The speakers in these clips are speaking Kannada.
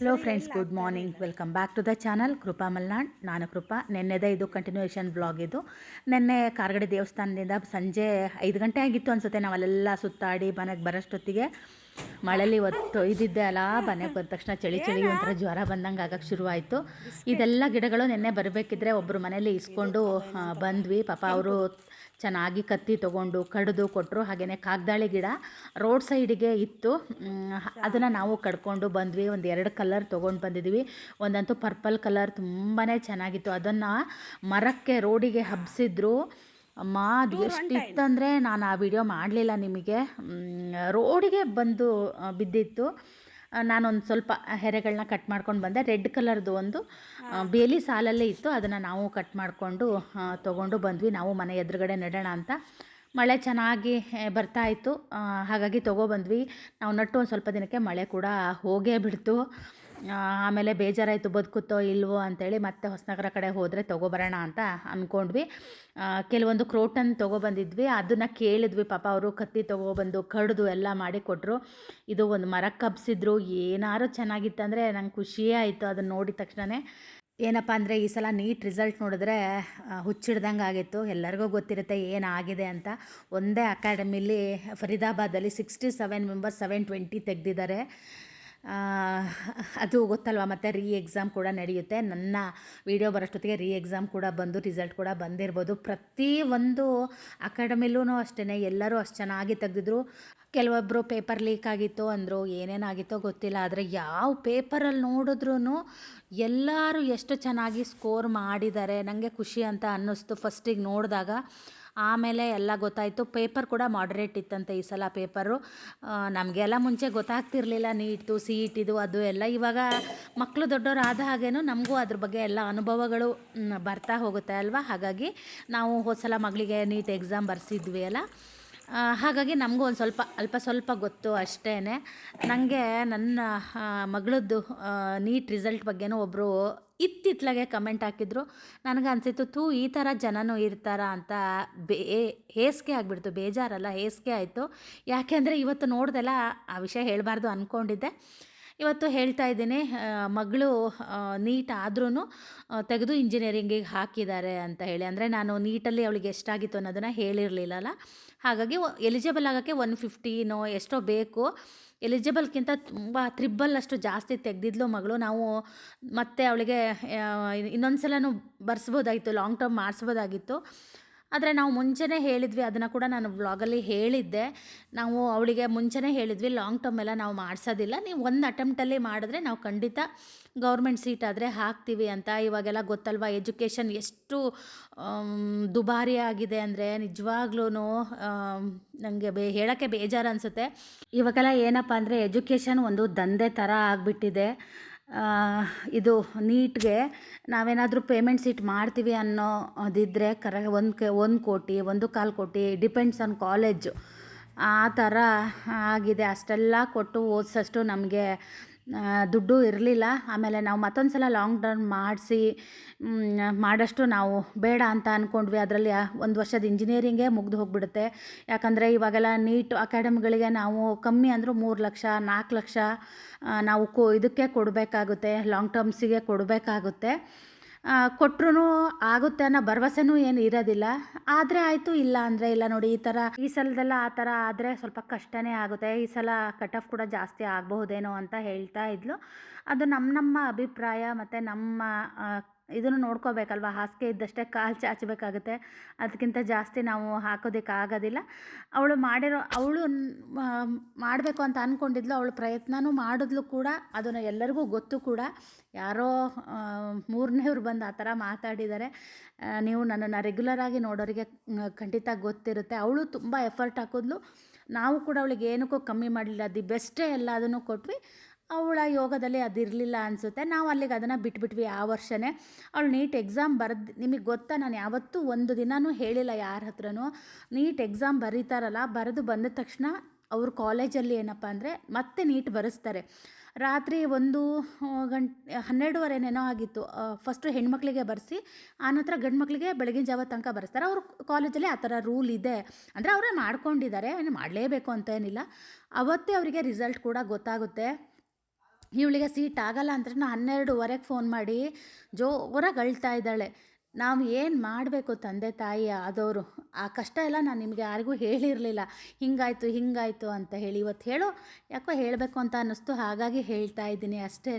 Hello friends good morning welcome back to the channel Krupa Malnad ನಾನು ಕೃಪಾ ನೆನ್ನೆದೇ ಇದು ಕಂಟಿನ್ಯೂಯೇಷನ್ ಬ್ಲಾಗ್ ಇದು. ನೆನ್ನೆ ಕಾರ್ಗಡೆ ದೇವಸ್ಥಾನದಿಂದ ಸಂಜೆ ಐದು ಗಂಟೆ ಆಗಿತ್ತು ಅನ್ಸುತ್ತೆ. ನಾವು ಅಲ್ಲೆಲ್ಲ ಸುತ್ತಾಡಿ ಮನೆಗೆ ಬರೋಷ್ಟೊತ್ತಿಗೆ ಮಳೆಯಲ್ಲಿ ಒತ್ತು ಇದ್ದಿದ್ದೆ ಅಲ್ಲ ಮನೆಗೆ ಬಂದ ತಕ್ಷಣ ಚಳಿ ಚಳಿ ಒಂಥರ ಜ್ವರ ಬಂದಂಗೆ ಆಗಕ್ಕೆ ಶುರುವಾಯಿತು. ಇದೆಲ್ಲ ಗಿಡಗಳು ನೆನ್ನೆ ಬರಬೇಕಿದ್ರೆ ಒಬ್ಬರು ಮನೇಲಿ ಇಸ್ಕೊಂಡು ಬಂದ್ವಿ. ಪಾಪ ಅವರು ಚೆನ್ನಾಗಿ ಕತ್ತಿ ತೊಗೊಂಡು ಕಡಿದು ಕೊಟ್ಟರು ಹಾಗೆಯೇ ಕಾಗ್ದಾಳಿ ಗಿಡ ರೋಡ್ ಸೈಡಿಗೆ ಇತ್ತು. ಅದನ್ನು ನಾವು ಕಡ್ಕೊಂಡು ಬಂದ್ವಿ. ಒಂದು ಎರಡು ಕಲರ್ ತೊಗೊಂಡು ಬಂದಿದ್ವಿ. ಒಂದಂತೂ ಪರ್ಪಲ್ ಕಲರ್ ತುಂಬಾ ಚೆನ್ನಾಗಿತ್ತು. ಅದನ್ನು ಮರಕ್ಕೆ ರೋಡಿಗೆ ಹಬ್ಬಿಸಿದ್ರು ಅಮ್ಮ ಅದು ಎಷ್ಟಿತ್ತಂದರೆ ನಾನು ಆ ವಿಡಿಯೋ ಮಾಡಲಿಲ್ಲ ನಿಮಗೆ. ರೋಡಿಗೆ ಬಂದು ಬಿದ್ದಿತ್ತು. ನಾನೊಂದು ಸ್ವಲ್ಪ ಹೆರೆಗಳನ್ನ ಕಟ್ ಮಾಡ್ಕೊಂಡು ಬಂದೆ. ರೆಡ್ ಕಲರ್ದು ಒಂದು ಬೇಲಿ ಸಾಲಲ್ಲೇ ಇತ್ತು. ಅದನ್ನು ನಾವು ಕಟ್ ಮಾಡಿಕೊಂಡು ತೊಗೊಂಡು ಬಂದ್ವಿ. ನಾವು ಮನೆ ಎದುರುಗಡೆ ನೆಡೋಣ ಅಂತ. ಮಳೆ ಚೆನ್ನಾಗಿ ಬರ್ತಾ ಇತ್ತು. ಹಾಗಾಗಿ ತೊಗೊಬಂದ್ವಿ ನಾವು ನಟ್ಟು ಒಂದು ಸ್ವಲ್ಪ ದಿನಕ್ಕೆ ಮಳೆ ಕೂಡ ಹೋಗೇ ಬಿಡ್ತು. ಆಮೇಲೆ ಬೇಜಾರಾಯಿತು ಬದುಕುತ್ತೋ ಇಲ್ವೋ ಅಂತೇಳಿ ಮತ್ತೆ ಹೊಸನಗರ ಕಡೆ ಹೋದರೆ ತೊಗೊಬರೋಣ ಅಂತ ಅಂದ್ಕೊಂಡ್ವಿ ಕೆಲವೊಂದು ಕ್ರೋಟನ್ ತೊಗೊಬಂದಿದ್ವಿ. ಅದನ್ನು ಕೇಳಿದ್ವಿ. ಪಾಪ ಅವರು ಕತ್ತಿ ತೊಗೊಬಂದು ಕಡಿದು ಎಲ್ಲ ಮಾಡಿ ಕೊಟ್ಟರು ಇದು ಒಂದು ಮರ ಕಬ್ಸಿದ್ರು. ಏನಾರು ಚೆನ್ನಾಗಿತ್ತಂದರೆ ನಂಗೆ ಖುಷಿಯೇ ಆಯಿತು ಅದನ್ನು ನೋಡಿದ ತಕ್ಷಣವೇ ಏನಪ್ಪ ಅಂದರೆ ಈ ಸಲ ನೀಟ್ ರಿಸಲ್ಟ್ ನೋಡಿದ್ರೆ ಹುಚ್ಚಿಡ್ದಂಗೆ ಆಗಿತ್ತು. ಎಲ್ಲರಿಗೂ ಗೊತ್ತಿರುತ್ತೆ ಏನಾಗಿದೆ ಅಂತ. ಒಂದೇ ಅಕಾಡೆಮಿಲಿ ಫರೀದಾಬಾದಲ್ಲಿ sixty seven members seven twenty ತೆಗೆದಿದ್ದಾರೆ. ಅದು ಗೊತ್ತಲ್ವ? ಮತ್ತು ರೀ ಎಕ್ಸಾಮ್ ಕೂಡ ನಡೆಯುತ್ತೆ. ನನ್ನ ವಿಡಿಯೋ ಬರೋಷ್ಟೊತ್ತಿಗೆ ರೀ ಎಕ್ಸಾಮ್ ಕೂಡ ಬಂದು ರಿಸಲ್ಟ್ ಕೂಡ ಬಂದಿರ್ಬೋದು. ಪ್ರತಿ ಒಂದು ಅಕಾಡೆಮಿಲೂ ಅಷ್ಟೇ ಎಲ್ಲರೂ ಅಷ್ಟು ಚೆನ್ನಾಗಿ ತೆಗೆದಿದ್ರು. ಕೆಲವೊಬ್ಬರು ಪೇಪರ್ ಲೀಕ್ ಆಗಿತ್ತು ಅಂದರು, ಏನೇನಾಗಿತ್ತೋ ಗೊತ್ತಿಲ್ಲ. ಆದರೆ ಯಾವ ಪೇಪರಲ್ಲಿ ನೋಡಿದ್ರೂ ಎಲ್ಲರೂ ಎಷ್ಟು ಚೆನ್ನಾಗಿ ಸ್ಕೋರ್ ಮಾಡಿದ್ದಾರೆ. ನನಗೆ ಖುಷಿ ಅಂತ ಅನ್ನಿಸ್ತು. ಫಸ್ಟಿಗೆ ನೋಡಿದಾಗ ಆಮೇಲೆ ಎಲ್ಲ ಗೊತ್ತಾಯಿತು. ಪೇಪರ್ ಕೂಡ ಮಾಡ್ರೇಟ್ ಇತ್ತಂತೆ ಈ ಸಲ ಪೇಪರು. ನಮಗೆಲ್ಲ ಮುಂಚೆ ಗೊತ್ತಾಗ್ತಿರ್ಲಿಲ್ಲ ನೀಟು ಸಿ ಇಟಿದು ಅದು ಎಲ್ಲ. ಇವಾಗ ಮಕ್ಕಳು ದೊಡ್ಡವರು ಆದ ಹಾಗೇನೂ ನಮಗೂ ಅದ್ರ ಬಗ್ಗೆ ಎಲ್ಲ ಅನುಭವಗಳು ಬರ್ತಾ ಹೋಗುತ್ತೆ ಅಲ್ವಾ? ಹಾಗಾಗಿ ನಾವು ಹೋದ ಸಲ ಮಗಳಿಗೆ ನೀಟ್ ಎಕ್ಸಾಮ್ ಬರ್ಸಿದ್ವಿ ಅಲ್ಲ? ಹಾಗಾಗಿ ನಮಗೂ ಒಂದು ಸ್ವಲ್ಪ, ಅಲ್ಪ ಸ್ವಲ್ಪ ಗೊತ್ತು ಅಷ್ಟೇ ನನಗೆ ನನ್ನ ಮಗಳದ್ದು ನೀಟ್ ರಿಸಲ್ಟ್ ಬಗ್ಗೆನೂ ಒಬ್ಬರು ಇತ್ತಿತ್ಲಾಗೆ ಕಮೆಂಟ್ ಹಾಕಿದ್ರು ನನಗೆ ಅನಿಸಿತ್ತು ತೂ ಈ ಥರ ಜನನೂ ಇರ್ತಾರ ಅಂತ ಬೇ ಹೇಸಿಗೆ ಆಗಿಬಿಡ್ತು, ಬೇಜಾರಲ್ಲ ಹೇಸಿಗೆ ಆಯಿತು. ಯಾಕೆಂದರೆ ಇವತ್ತು ನೋಡ್ದೆಲ್ಲ ಆ ವಿಷಯ ಹೇಳಬಾರ್ದು ಅಂದ್ಕೊಂಡಿದ್ದೆ ಇವತ್ತು ಹೇಳ್ತಾ ಇದ್ದೀನಿ ಮಗಳು ನೀಟ್ ಆದ್ರೂ ತೆಗೆದು ಇಂಜಿನಿಯರಿಂಗಿಗೆ ಹಾಕಿದ್ದಾರೆ ಅಂತ ಹೇಳಿ. ಅಂದರೆ ನಾನು ನೀಟಲ್ಲಿ ಅವಳಿಗೆ ಎಷ್ಟಾಗಿತ್ತು ಅನ್ನೋದನ್ನು ಹೇಳಿರಲಿಲ್ಲಲ್ಲ. ಹಾಗಾಗಿ ಎಲಿಜಿಬಲ್ ಆಗೋಕ್ಕೆ ಒನ್ ಫಿಫ್ಟೀನೋ ಎಷ್ಟೋ ಬೇಕು. ಎಲಿಜಿಬಲ್ಗಿಂತ ತುಂಬ ತ್ರಿಬಲ್ ಅಷ್ಟು ಜಾಸ್ತಿ ತೆಗೆದಿದ್ಲು ಮಗಳು. ನಾವು ಮತ್ತೆ ಅವಳಿಗೆ ಇನ್ನೊಂದು ಸಲನೂ ಬರ್ಸ್ಬೋದಾಗಿತ್ತು ಲಾಂಗ್ ಟರ್ಮ್ ಮಾಡಿಸ್ಬೋದಾಗಿತ್ತು. ಆದರೆ ನಾವು ಮುಂಚೆನೇ ಹೇಳಿದ್ವಿ, ಅದನ್ನು ಕೂಡ ನಾನು ವ್ಲಾಗಲ್ಲಿ ಹೇಳಿದ್ದೆ. ನಾವು ಅವಳಿಗೆ ಮುಂಚೆನೇ ಹೇಳಿದ್ವಿ ಲಾಂಗ್ ಟರ್ಮ್ ಎಲ್ಲ ನಾವು ಮಾಡಿಸೋದಿಲ್ಲ. ನೀವು ಒಂದು ಅಟೆಂಪ್ಟಲ್ಲಿ ಮಾಡಿದ್ರೆ ನಾವು ಖಂಡಿತ ಗೌರ್ಮೆಂಟ್ ಸೀಟ್ ಆದರೆ ಹಾಕ್ತೀವಿ ಅಂತ. ಇವಾಗೆಲ್ಲ ಗೊತ್ತಲ್ವ ಎಜುಕೇಷನ್ ಎಷ್ಟು ದುಬಾರಿ ಆಗಿದೆ ಅಂದರೆ ನಿಜವಾಗ್ಲೂ ನನಗೆ ಬೇ, ಹೇಳೋಕ್ಕೆ ಬೇಜಾರು ಅನಿಸುತ್ತೆ. ಇವಾಗೆಲ್ಲ ಏನಪ್ಪ ಅಂದರೆ ಎಜುಕೇಷನ್ ಒಂದು ದಂಧೆ ಥರ ಆಗಿಬಿಟ್ಟಿದೆ. ಇದು ನೀಟ್ಗೆ ನಾವೇನಾದರೂ ಪೇಮೆಂಟ್ ಇಟ್ಟು ಮಾಡ್ತೀವಿ ಅನ್ನೋ ಅದಿದ್ದರೆ ಕರ ಒಂದು ಕೆ, ಒಂದು ಕೋಟಿ, ಒಂದು ಕಾಲು ಕೋಟಿ ಡಿಪೆಂಡ್ಸ್ ಆನ್ ಕಾಲೇಜು ಆ ಥರ ಆಗಿದೆ. ಅಷ್ಟೆಲ್ಲ ಕೊಟ್ಟು ಓದಿಸೋಷ್ಟು ನಮಗೆ ದುಡ್ಡು ಇರಲಿಲ್ಲ. ಆಮೇಲೆ ನಾವು ಮತ್ತೊಂದು ಸಲ ಲಾಂಗ್ ಟರ್ಮ್ ಮಾಡಿಸಿ ಮಾಡೋಷ್ಟು ನಾವು ಬೇಡ ಅಂತ ಅಂದ್ಕೊಂಡ್ವಿ ಅದರಲ್ಲಿ ಒಂದು ವರ್ಷದ ಇಂಜಿನಿಯರಿಂಗೇ ಮುಗ್ದು ಹೋಗ್ಬಿಡುತ್ತೆ. ಯಾಕಂದರೆ ಇವಾಗೆಲ್ಲ ನೀಟ್ ಅಕಾಡೆಮಿಗಳಿಗೆ ನಾವು ಕಮ್ಮಿ ಅಂದರೂ ಮೂರು ಲಕ್ಷ ನಾಲ್ಕು ಲಕ್ಷ ನಾವು ಕೊ, ಇದಕ್ಕೆ ಕೊಡಬೇಕಾಗುತ್ತೆ ಲಾಂಗ್ ಟರ್ಮ್ಸಿಗೆ ಕೊಡಬೇಕಾಗುತ್ತೆ. ಕೊಟ್ಟರು ಆಗುತ್ತೆ ಅನ್ನೋ ಭರವಸೆನೂ ಏನು ಇರೋದಿಲ್ಲ. ಆದರೆ ಆಯಿತು, ಇಲ್ಲ ಅಂದರೆ ಇಲ್ಲ ನೋಡಿ, ಈ ಥರ ಈ ಸಲದೆಲ್ಲ ಆ ಥರ ಆದರೆ ಸ್ವಲ್ಪ ಕಷ್ಟನೇ ಆಗುತ್ತೆ. ಈ ಸಲ ಕಟ್ ಆಫ್ ಕೂಡ ಜಾಸ್ತಿ ಆಗಬಹುದೇನೋ ಅಂತ ಹೇಳ್ತಾ ಇದ್ಲು. ಅದು ನಮ್ಮ ನಮ್ಮ ಅಭಿಪ್ರಾಯ ಮತ್ತು ನಮ್ಮ ಇದನ್ನು ನೋಡ್ಕೋಬೇಕಲ್ವ? ಹಾಸಿಗೆ ಇದ್ದಷ್ಟೇ ಕಾಲು ಚಾಚಬೇಕಾಗುತ್ತೆ. ಅದಕ್ಕಿಂತ ಜಾಸ್ತಿ ನಾವು ಹಾಕೋದಕ್ಕೆ ಆಗೋದಿಲ್ಲ ಅವಳು ಮಾಡಿರೋ, ಅವಳು ಮಾಡಬೇಕು ಅಂತ ಅಂದ್ಕೊಂಡಿದ್ಲು ಅವಳು ಪ್ರಯತ್ನವೂ ಮಾಡಿದ್ಲು ಕೂಡ. ಅದನ್ನು ಎಲ್ಲರಿಗೂ ಗೊತ್ತು ಕೂಡ. ಯಾರೋ ಮೂರನೇವ್ರು ಬಂದು ಆ ಥರ ಮಾತಾಡಿದ್ದಾರೆ. ನೀವು ನನ್ನನ್ನು ರೆಗ್ಯುಲರಾಗಿ ನೋಡೋರಿಗೆ ಖಂಡಿತ ಗೊತ್ತಿರುತ್ತೆ. ಅವಳು ತುಂಬ ಎಫರ್ಟ್ ಹಾಕಿದ್ಲು. ನಾವು ಕೂಡ ಅವಳಿಗೆ ಏನಕ್ಕೂ ಕಮ್ಮಿ ಮಾಡಲಿಲ್ಲ. ದಿ ಬೆಸ್ಟೇ ಎಲ್ಲ ಅದನ್ನು ಕೊಟ್ವಿ. ಅವಳ ಯೋಗದಲ್ಲಿ ಅದಿರಲಿಲ್ಲ ಅನಿಸುತ್ತೆ. ನಾವು ಅಲ್ಲಿಗೆ ಅದನ್ನು ಬಿಟ್ಬಿಟ್ವಿ ಆ ವರ್ಷನೇ. ಅವಳು ನೀಟ್ ಎಕ್ಸಾಮ್ ಬರೆದು, ನಿಮಗೆ ಗೊತ್ತಾ? ನಾನು ಯಾವತ್ತೂ ಒಂದು ದಿನವೂ ಹೇಳಿಲ್ಲ ಯಾರ ಹತ್ರನೂ. ನೀಟ್ ಎಕ್ಸಾಮ್ ಬರೀತಾರಲ್ಲ, ಬರೆದು ಬಂದ ತಕ್ಷಣ ಅವ್ರ ಕಾಲೇಜಲ್ಲಿ ಏನಪ್ಪ ಅಂದರೆ ಮತ್ತೆ ನೀಟ್ ಬರೆಸ್ತಾರೆ. ರಾತ್ರಿ ಒಂದು ಗಂಟೆ, ಹನ್ನೆರಡುವರೆನೇನೋ ಆಗಿತ್ತು. ಫಸ್ಟು ಹೆಣ್ಮಕ್ಳಿಗೆ ಬರೆಸಿ, ಆನಂತರ ಗಂಡು ಮಕ್ಕಳಿಗೆ ಬೆಳಗಿನ ಜಾವ ತನಕ ಬರೆಸ್ತಾರೆ. ಅವ್ರ ಕಾಲೇಜಲ್ಲಿ ಆ ಥರ ರೂಲ್ ಇದೆ. ಅಂದರೆ ಅವರೇ ಮಾಡ್ಕೊಂಡಿದ್ದಾರೆ. ಏನು ಮಾಡಲೇಬೇಕು ಅಂತ ಏನಿಲ್ಲ. ಅವತ್ತೇ ಅವರಿಗೆ ರಿಸಲ್ಟ್ ಕೂಡ ಗೊತ್ತಾಗುತ್ತೆ. ಇವಳಿಗೆ ಸೀಟ್ ಆಗಲ್ಲ ಅಂತ ಹನ್ನೆರಡುವರೆಗೆ ಫೋನ್ ಮಾಡಿ ಜೋರಾಗಿ ಅಳ್ತಾ ಇದ್ದಾಳೆ. ನಾವು ಏನು ಮಾಡಬೇಕು ತಂದೆ ತಾಯಿ ಆದವರು ಆ ಕಷ್ಟ ಎಲ್ಲ ನಾನು ನಿಮಗೆ ಯಾರಿಗೂ ಹೇಳಿರಲಿಲ್ಲ. ಹಿಂಗಾಯಿತು ಹಿಂಗಾಯಿತು ಅಂತ ಹೇಳಿ. ಇವತ್ತು ಹೇಳೋ ಯಾಕೋ ಹೇಳಬೇಕು ಅಂತ ಅನ್ನಿಸ್ತು. ಹಾಗಾಗಿ ಹೇಳ್ತಾ ಇದ್ದೀನಿ ಅಷ್ಟೇ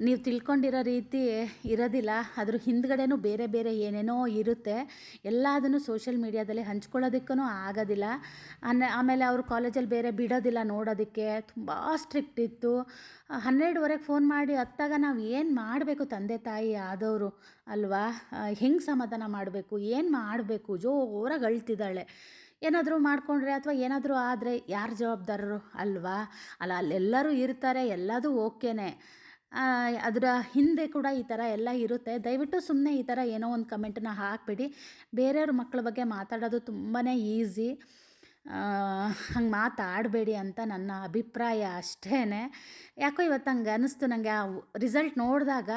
ನೀವು ತಿಳ್ಕೊಂಡಿರೋ ರೀತಿ ಇರೋದಿಲ್ಲ. ಅದ್ರ ಹಿಂದ್ಗಡೆನೂ ಬೇರೆ ಬೇರೆ ಏನೇನೋ ಇರುತ್ತೆ. ಎಲ್ಲದನ್ನು ಸೋಷಿಯಲ್ ಮೀಡ್ಯಾದಲ್ಲಿ ಹಂಚ್ಕೊಳ್ಳೋದಕ್ಕೂ ಆಗೋದಿಲ್ಲ. ಅನ್ನ ಆಮೇಲೆ ಅವರು ಕಾಲೇಜಲ್ಲಿ ಬೇರೆ ಬಿಡೋದಿಲ್ಲ ನೋಡೋದಕ್ಕೆ. ತುಂಬ ಸ್ಟ್ರಿಕ್ಟ್ ಇತ್ತು. ಹನ್ನೆರಡುವರೆಗೆ ಫೋನ್ ಮಾಡಿ ಹತ್ತಾಗ ನಾವು ಏನು ಮಾಡಬೇಕು ತಂದೆ ತಾಯಿ ಆದವರು ಅಲ್ವಾ? ಹೆಂಗೆ ಸಮಾಧಾನ ಮಾಡಬೇಕು? ಏನು ಮಾಡಬೇಕು? ಜೋರಾಗಿ ಅಳ್ತಿದ್ದಾಳೆ. ಏನಾದರೂ ಮಾಡಿಕೊಂಡ್ರೆ ಅಥವಾ ಏನಾದರೂ ಆದರೆ ಯಾರು ಜವಾಬ್ದಾರರು ಅಲ್ವಾ? ಅಲ್ಲ, ಅಲ್ಲೆಲ್ಲರೂ ಇರ್ತಾರೆ. ಎಲ್ಲದೂ ಓಕೆನೇ. ಅದರ ಹಿಂದೆ ಕೂಡ ಈ ಥರ ಎಲ್ಲ ಇರುತ್ತೆ. ದಯವಿಟ್ಟು ಸುಮ್ಮನೆ ಈ ಥರ ಏನೋ ಒಂದು ಕಮೆಂಟನ್ನ ಹಾಕಿಬಿಡಿ. ಬೇರೆಯವ್ರ ಮಕ್ಕಳ ಬಗ್ಗೆ ಮಾತಾಡೋದು ತುಂಬಾ ಈಸಿ. ಹಂಗೆ ಮಾತಾಡಬೇಡಿ ಅಂತ ನನ್ನ ಅಭಿಪ್ರಾಯ ಅಷ್ಟೇ ಯಾಕೋ ಇವತ್ತು ಹಂಗೆ ಅನ್ನಿಸ್ತು ನನಗೆ ಆ ರಿಸಲ್ಟ್ ನೋಡಿದಾಗ.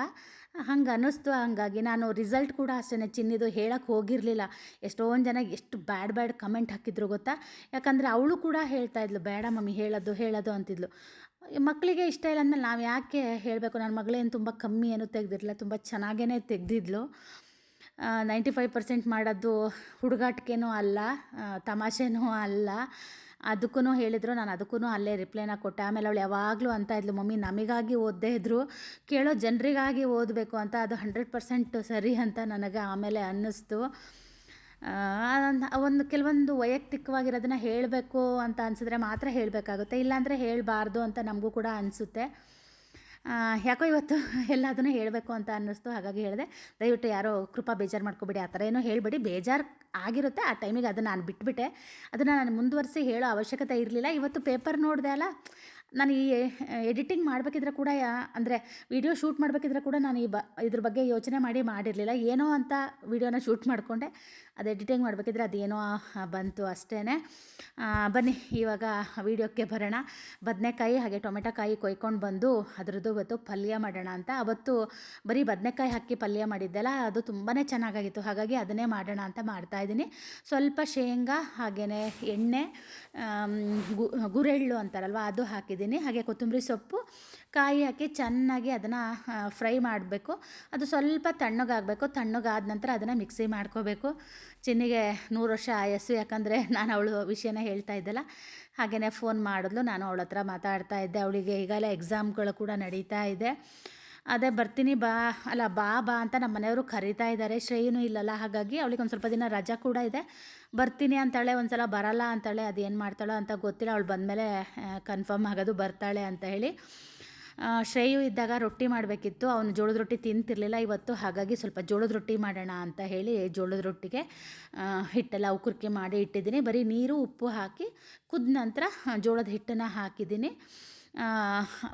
ಹಂಗೆ ಅನ್ನಿಸ್ತು, ಹಂಗಾಗಿ ನಾನು ರಿಸಲ್ಟ್ ಕೂಡ ಅಷ್ಟೇ ಚಿನ್ನಿದು ಹೇಳಕ್ಕೆ ಹೋಗಿರಲಿಲ್ಲ. ಎಷ್ಟೊಂದು ಜನ ಎಷ್ಟು ಬ್ಯಾಡ್ ಬ್ಯಾಡ್ ಕಮೆಂಟ್ ಹಾಕಿದ್ರು ಗೊತ್ತಾ? ಯಾಕಂದರೆ ಅವಳು ಕೂಡ ಹೇಳ್ತಾ ಇದ್ಲು, ಬೇಡ ಮಮ್ಮಿ, ಹೇಳೋದು ಹೇಳೋದು ಅಂತಿದ್ಲು. ಮಕ್ಕಳಿಗೆ ಇಷ್ಟ ಇಲ್ಲ ಅಂದಮೇಲೆ ನಾವು ಯಾಕೆ ಹೇಳಬೇಕು? ನನ್ನ ಮಗಳೇನು ತುಂಬ ಕಮ್ಮಿ ಏನು ತೆಗೆದಿರಲಿಲ್ಲ, ತುಂಬ ಚೆನ್ನಾಗೇ ತೆಗೆದಿದ್ಲು. ನೈಂಟಿ ಫೈವ್ ಪರ್ಸೆಂಟ್ ಮಾಡೋದು ಹುಡುಗಾಟಿಕೆನೂ ಅಲ್ಲ ತಮಾಷೆನೂ ಅಲ್ಲ. ಅದಕ್ಕೂ ಹೇಳಿದ್ರು, ನಾನು ಅದಕ್ಕೂ ಅಲ್ಲೇ ರಿಪ್ಲೈನ ಕೊಟ್ಟೆ. ಆಮೇಲೆ ಅವಳು ಯಾವಾಗಲೂ ಅಂತ ಇದ್ಲು, ಮಮ್ಮಿ, ನಮಗಾಗಿ ಓದದೇ ಇದ್ದರು ಕೇಳೋ ಜನರಿಗಾಗಿ ಓದಬೇಕು ಅಂತ ಅದು ಹಂಡ್ರೆಡ್ ಪರ್ಸೆಂಟ್ ಸರಿ ಅಂತ ನನಗೆ ಆಮೇಲೆ ಅನ್ನಿಸ್ತು. ಒಂದು ಕೆಲವೊಂದು ವೈಯಕ್ತಿಕವಾಗಿರೋದನ್ನ ಹೇಳಬೇಕು ಅಂತ ಅನಿಸಿದ್ರೆ ಮಾತ್ರ ಹೇಳಬೇಕಾಗುತ್ತೆ. ಇಲ್ಲಾಂದರೆ ಹೇಳಬಾರ್ದು ಅಂತ ನಮಗೂ ಕೂಡ ಅನಿಸುತ್ತೆ. ಯಾಕೋ ಇವತ್ತು ಎಲ್ಲದನ್ನು ಹೇಳಬೇಕು ಅಂತ ಅನ್ನಿಸ್ತು, ಹಾಗಾಗಿ ಹೇಳಿದೆ. ದಯವಿಟ್ಟು ಯಾರೋ ಕೃಪಾ ಬೇಜಾರು ಮಾಡ್ಕೊಬೇಡಿ, ಆ ಥರ ಏನೋ ಹೇಳಬೇಡಿ. ಬೇಜಾರು ಆಗಿರುತ್ತೆ, ಆ ಟೈಮಿಗೆ ಅದನ್ನು ನಾನು ಬಿಟ್ಬಿಟ್ಟೆ. ಅದನ್ನು ನಾನು ಮುಂದುವರಿಸಿ ಹೇಳೋ ಅವಶ್ಯಕತೆ ಇರಲಿಲ್ಲ. ಇವತ್ತು ಪೇಪರ್ ನೋಡಿದೆ ಅಲ್ಲ ನಾನು ಈ ಎಡಿಟಿಂಗ್ ಮಾಡಬೇಕಿದ್ರೆ ಕೂಡ ಅಂದರೆ ವಿಡಿಯೋ ಶೂಟ್ ಮಾಡಬೇಕಿದ್ರೆ ಕೂಡ ನಾನು ಈ ಬ, ಇದ್ರ ಬಗ್ಗೆ ಯೋಚನೆ ಮಾಡಿ ಮಾಡಿರಲಿಲ್ಲ. ಏನೋ ಅಂತ ವಿಡಿಯೋನ ಶೂಟ್ ಮಾಡಿಕೊಂಡೆ. ಅದು ಎಡಿಟಿಂಗ್ ಮಾಡಬೇಕಿದ್ರೆ ಅದೇನೋ ಬಂತು ಅಷ್ಟೇ ಬನ್ನಿ, ಇವಾಗ ವಿಡಿಯೋಕ್ಕೆ ಬರೋಣ. ಬದನೆಕಾಯಿ ಹಾಗೆ ಟೊಮೆಟೊಕಾಯಿ ಕೊಯ್ಕೊಂಡು ಬಂದು ಅದರದ್ದು ಇವತ್ತು ಪಲ್ಯ ಮಾಡೋಣ ಅಂತ. ಅವತ್ತು ಬರೀ ಬದನೆಕಾಯಿ ಹಾಕಿ ಪಲ್ಯ ಮಾಡಿದ್ದೆಲ್ಲ, ಅದು ತುಂಬಾ ಚೆನ್ನಾಗಾಗಿತ್ತು. ಹಾಗಾಗಿ ಅದನ್ನೇ ಮಾಡೋಣ ಅಂತ ಮಾಡ್ತಾಯಿದ್ದೀನಿ ಸ್ವಲ್ಪ ಶೇಂಗಾ ಹಾಗೆಯೇ ಎಣ್ಣೆ ಗುರೆಳ್ಳು ಅಂತಾರಲ್ವ, ಅದು ಹಾಕಿದ್ದೀನಿ. ಹಾಗೆ ಕೊತ್ತಂಬರಿ ಸೊಪ್ಪು, ಕಾಯಿ ಹಾಕಿ ಚೆನ್ನಾಗಿ ಅದನ್ನು ಫ್ರೈ ಮಾಡಬೇಕು. ಅದು ಸ್ವಲ್ಪ ತಣ್ಣಗಾಗಬೇಕು. ತಣ್ಣಗಾದ ನಂತರ ಅದನ್ನು ಮಿಕ್ಸಿ ಮಾಡ್ಕೋಬೇಕು. ಚಿನ್ನಿಗೆ ನೂರು ವರ್ಷ ಆಯಸ್ಸು, ಯಾಕಂದರೆ ನಾನು ಅವಳು ವಿಷಯನ ಹೇಳ್ತಾ ಇದ್ದಲ್ಲ. ಹಾಗೆಯೇ ಫೋನ್ ಮಾಡಿದ್ಲು. ನಾನು ಅವಳ ಹತ್ರ ಮಾತಾಡ್ತಾ ಇದ್ದೆ. ಅವಳಿಗೆ ಈಗಲೇ ಎಕ್ಸಾಮ್ಗಳು ಕೂಡ ನಡೀತಾ ಇದೆ. ಅದೇ ಬರ್ತೀನಿ ಬಾ, ಅಲ್ಲ ಬಾ ಬಾ ಅಂತ ನಮ್ಮ ಮನೆಯವರು ಕರೀತಾ ಇದ್ದಾರೆ. ಶ್ರೇಯೂ ಇಲ್ಲಲ್ಲ, ಹಾಗಾಗಿ ಅವಳಿಗೆ ಒಂದು ಸ್ವಲ್ಪ ದಿನ ರಜಾ ಕೂಡ ಇದೆ. ಬರ್ತೀನಿ ಅಂತಾಳೆ ಒಂದು ಸಲ ಬರಲ್ಲ ಅಂತಾಳೆ, ಅದು ಏನು ಮಾಡ್ತಾಳೋ ಅಂತ ಗೊತ್ತಿಲ್ಲ. ಅವಳು ಬಂದಮೇಲೆ ಕನ್ಫರ್ಮ್ ಆಗೋದು ಬರ್ತಾಳೆ ಅಂತ ಹೇಳಿ ಶ್ರೇಯು ಇದ್ದಾಗ ರೊಟ್ಟಿ ಮಾಡಬೇಕಿತ್ತು. ಅವನು ಜೋಳದ ರೊಟ್ಟಿ ತಿಂತಿರಲಿಲ್ಲ ಇವತ್ತು, ಹಾಗಾಗಿ ಸ್ವಲ್ಪ ಜೋಳದ ರೊಟ್ಟಿ ಮಾಡೋಣ ಅಂತ ಹೇಳಿ ಜೋಳದ ರೊಟ್ಟಿಗೆ ಹಿಟ್ಟೆಲ್ಲ ಉಕ್ಕುರ್ಕೆ ಮಾಡಿ ಇಟ್ಟಿದ್ದೀನಿ. ಬರೀ ನೀರು, ಉಪ್ಪು ಹಾಕಿ ಕುದ ನಂತರ ಜೋಳದ ಹಿಟ್ಟನ್ನು ಹಾಕಿದ್ದೀನಿ.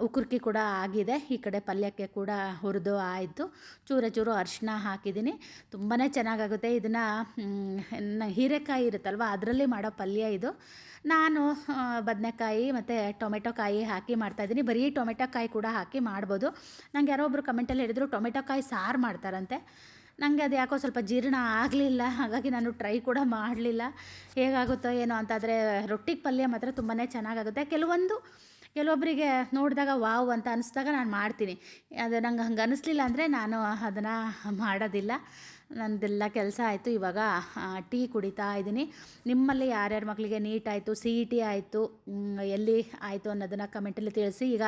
ಉಕ್ಕುರ್ಕಿ ಕೂಡ ಆಗಿದೆ. ಈ ಕಡೆ ಪಲ್ಯಕ್ಕೆ ಕೂಡ ಹುರಿದು ಆಯಿತು. ಚೂರ ಚೂರು ಅರಿಶಿನ ಹಾಕಿದ್ದೀನಿ. ತುಂಬಾ ಚೆನ್ನಾಗಾಗುತ್ತೆ. ಇದನ್ನು ಹೀರೆಕಾಯಿ ಇರುತ್ತಲ್ವ, ಅದರಲ್ಲಿ ಮಾಡೋ ಪಲ್ಯ ಇದು. ನಾನು ಬದನೆಕಾಯಿ ಮತ್ತು ಟೊಮೆಟೊ ಕಾಯಿ ಹಾಕಿ ಮಾಡ್ತಾಯಿದ್ದೀನಿ ಬರೀ ಟೊಮೆಟೊ ಕಾಯಿ ಕೂಡ ಹಾಕಿ ಮಾಡ್ಬೋದು. ನಂಗೆ ಯಾರೋ ಒಬ್ಬರು ಕಮೆಂಟಲ್ಲಿ ಹೇಳಿದ್ರು, ಟೊಮೆಟೊ ಕಾಯಿ ಸಾರು ಮಾಡ್ತಾರಂತೆ. ನನಗೆ ಅದು ಯಾಕೋ ಸ್ವಲ್ಪ ಜೀರ್ಣ ಆಗಲಿಲ್ಲ. ಹಾಗಾಗಿ ನಾನು ಟ್ರೈ ಕೂಡ ಮಾಡಲಿಲ್ಲ. ಹೇಗಾಗುತ್ತೋ ಏನೋ ಅಂತಾದರೆ, ರೊಟ್ಟಿಗೆ ಪಲ್ಯ ಮಾತ್ರ ತುಂಬಾ ಚೆನ್ನಾಗಾಗುತ್ತೆ. ಕೆಲವೊಂದು ಕೆಲವೊಬ್ಬರಿಗೆ ನೋಡಿದಾಗ ವಾವ್ ಅಂತ ಅನಿಸ್ದಾಗ ನಾನು ಮಾಡ್ತೀನಿ. ಅದು ನಂಗೆ ಹಂಗೆ ಅನಿಸ್ಲಿಲ್ಲ ಅಂದರೆ ನಾನು ಅದನ್ನು ಮಾಡೋದಿಲ್ಲ. ನಂದೆಲ್ಲ ಕೆಲಸ ಆಯಿತು. ಇವಾಗ ಟೀ ಕುಡಿತಾ ಇದ್ದೀನಿ. ನಿಮ್ಮಲ್ಲಿ ಯಾರ್ಯಾರ ಮಕ್ಕಳಿಗೆ ನೀಟ್ ಆಯಿತು, ಸಿ ಇ ಟಿ ಆಯಿತು ಎಲ್ಲಿ ಆಯಿತು ಅನ್ನೋದನ್ನು ಕಮೆಂಟಲ್ಲಿ ತಿಳಿಸಿ. ಈಗ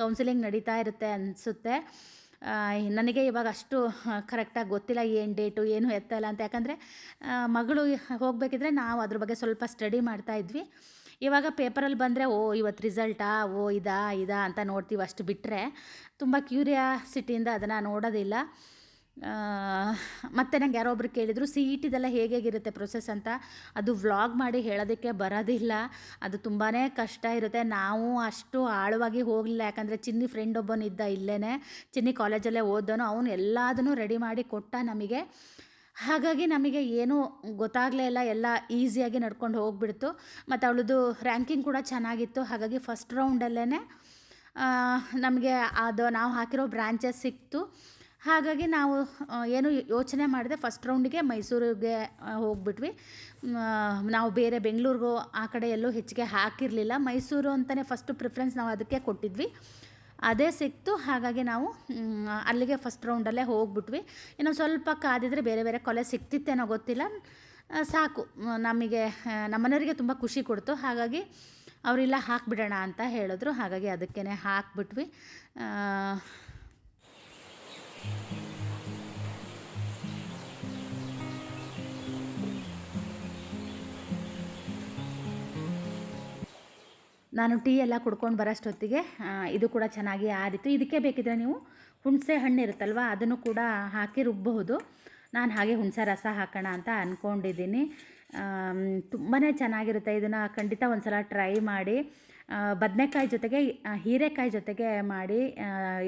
ಕೌನ್ಸಿಲಿಂಗ್ ನಡೀತಾ ಇರುತ್ತೆ ಅನಿಸುತ್ತೆ. ನನಗೆ ಇವಾಗ ಅಷ್ಟು ಕರೆಕ್ಟಾಗಿ ಗೊತ್ತಿಲ್ಲ ಏನು ಡೇಟು, ಏನು ಎತ್ತಲ್ಲ ಅಂತ. ಯಾಕಂದರೆ ಮಗಳು ಹೋಗಬೇಕಿದ್ರೆ ನಾವು ಅದ್ರ ಬಗ್ಗೆ ಸ್ವಲ್ಪ ಸ್ಟಡಿ ಮಾಡ್ತಾ ಇದ್ವಿ. ಇವಾಗ ಪೇಪರಲ್ಲಿ ಬಂದರೆ, ಓ, ಇವತ್ತು ರಿಸಲ್ಟಾ, ಓ, ಇದಾ ಇದಾ ಅಂತ ನೋಡ್ತೀವಿ ಅಷ್ಟು ಬಿಟ್ಟರೆ. ತುಂಬ ಕ್ಯೂರಿಯಾಸಿಟಿಯಿಂದ ಅದನ್ನು ನೋಡೋದಿಲ್ಲ. ಮತ್ತು ನಂಗೆ ಯಾರೋ ಒಬ್ರು ಕೇಳಿದರು ಸಿ ಇ ಟಿದೆಲ್ಲ ಹೇಗೆ ಹೇಗಿರುತ್ತೆ ಪ್ರೊಸೆಸ್ ಅಂತ? ಅದು ವ್ಲಾಗ್ ಮಾಡಿ ಹೇಳೋದಕ್ಕೆ ಬರೋದಿಲ್ಲ. ಅದು ತುಂಬಾ ಕಷ್ಟ ಇರುತ್ತೆ. ನಾವು ಅಷ್ಟು ಆಳವಾಗಿ ಹೋಗಲಿಲ್ಲ. ಯಾಕಂದರೆ ಚಿನ್ನಿ ಫ್ರೆಂಡ್ ಒಬ್ಬನಿದ್ದ ಇಲ್ಲೇ ಚಿನ್ನಿ ಕಾಲೇಜಲ್ಲೇ ಓದೋನು ಅವನು ಎಲ್ಲದನ್ನೂ ರೆಡಿ ಮಾಡಿ ಕೊಟ್ಟ ನಮಗೆ. ಹಾಗಾಗಿ ನಮಗೆ ಏನೂ ಗೊತ್ತಾಗಲೇ ಇಲ್ಲ, ಎಲ್ಲ ಈಸಿಯಾಗಿ ನಡ್ಕೊಂಡು ಹೋಗ್ಬಿಡ್ತು. ಮತ್ತು ಅವಳದು ರ್ಯಾಂಕಿಂಗ್ ಕೂಡ ಚೆನ್ನಾಗಿತ್ತು. ಹಾಗಾಗಿ ಫಸ್ಟ್ ರೌಂಡಲ್ಲೇ ನಮಗೆ ಅದು ನಾವು ಹಾಕಿರೋ ಬ್ರ್ಯಾಂಚಸ್ ಸಿಕ್ತು. ಹಾಗಾಗಿ ನಾವು ಏನು ಯೋಚನೆ ಮಾಡಿದೆ ಫಸ್ಟ್ ರೌಂಡಿಗೆ ಮೈಸೂರಿಗೆ ಹೋಗ್ಬಿಟ್ವಿ. ನಾವು ಬೇರೆ ಬೆಂಗಳೂರಿಗೂ ಆ ಕಡೆ ಎಲ್ಲೂ ಹೆಚ್ಚಿಗೆ ಹಾಕಿರಲಿಲ್ಲ. ಮೈಸೂರು ಅಂತಲೇ ಫಸ್ಟು ಪ್ರಿಫ್ರೆನ್ಸ್ ನಾವು ಅದಕ್ಕೆ ಕೊಟ್ಟಿದ್ವಿ. ಅದೇ ಸಿಕ್ತು. ಹಾಗಾಗಿ ನಾವು ಅಲ್ಲಿಗೆ ಫಸ್ಟ್ ರೌಂಡಲ್ಲೇ ಹೋಗ್ಬಿಟ್ವಿ. ಇನ್ನು ಸ್ವಲ್ಪ ಕಾದಿದ್ರೆ ಬೇರೆ ಬೇರೆ ಕೊಲೆ ಸಿಕ್ತಿತ್ತೇನೋ ಗೊತ್ತಿಲ್ಲ. ಸಾಕು. ನಮಗೆ ನಮ್ಮ ನಮ್ಮನೆಯವರಿಗೆ ತುಂಬ ಖುಷಿ ಕೊಡ್ತು. ಹಾಗಾಗಿ ಅವರಿಲ್ಲ ಹಾಕ್ಬಿಡೋಣ ಅಂತ ಹೇಳಿದ್ರು. ಹಾಗಾಗಿ ಅದಕ್ಕೇ ಹಾಕ್ಬಿಟ್ವಿ. ನಾನು ಟೀ ಎಲ್ಲ ಕುಡ್ಕೊಂಡು ಬರೋಷ್ಟೊತ್ತಿಗೆ ಇದು ಕೂಡ ಚೆನ್ನಾಗಿ ಆರಿತು. ಇದಕ್ಕೆ ಬೇಕಿದ್ರೆ ನೀವು ಹುಣಸೆ ಹಣ್ಣು ಇರುತ್ತಲ್ವ, ಅದನ್ನು ಕೂಡ ಹಾಕಿ ರುಬ್ಬಬಹುದು ನಾನು ಹಾಗೆ ಹುಣಸೆ ರಸ ಹಾಕೋಣ ಅಂತ ಅಂದ್ಕೊಂಡಿದ್ದೀನಿ ತುಂಬಾ ಚೆನ್ನಾಗಿರುತ್ತೆ ಇದನ್ನು ಖಂಡಿತ ಒಂದು ಸಲ ಟ್ರೈ ಮಾಡಿ. ಬದನೆಕಾಯಿ ಜೊತೆಗೆ ಹೀರೆಕಾಯಿ ಜೊತೆಗೆ ಮಾಡಿ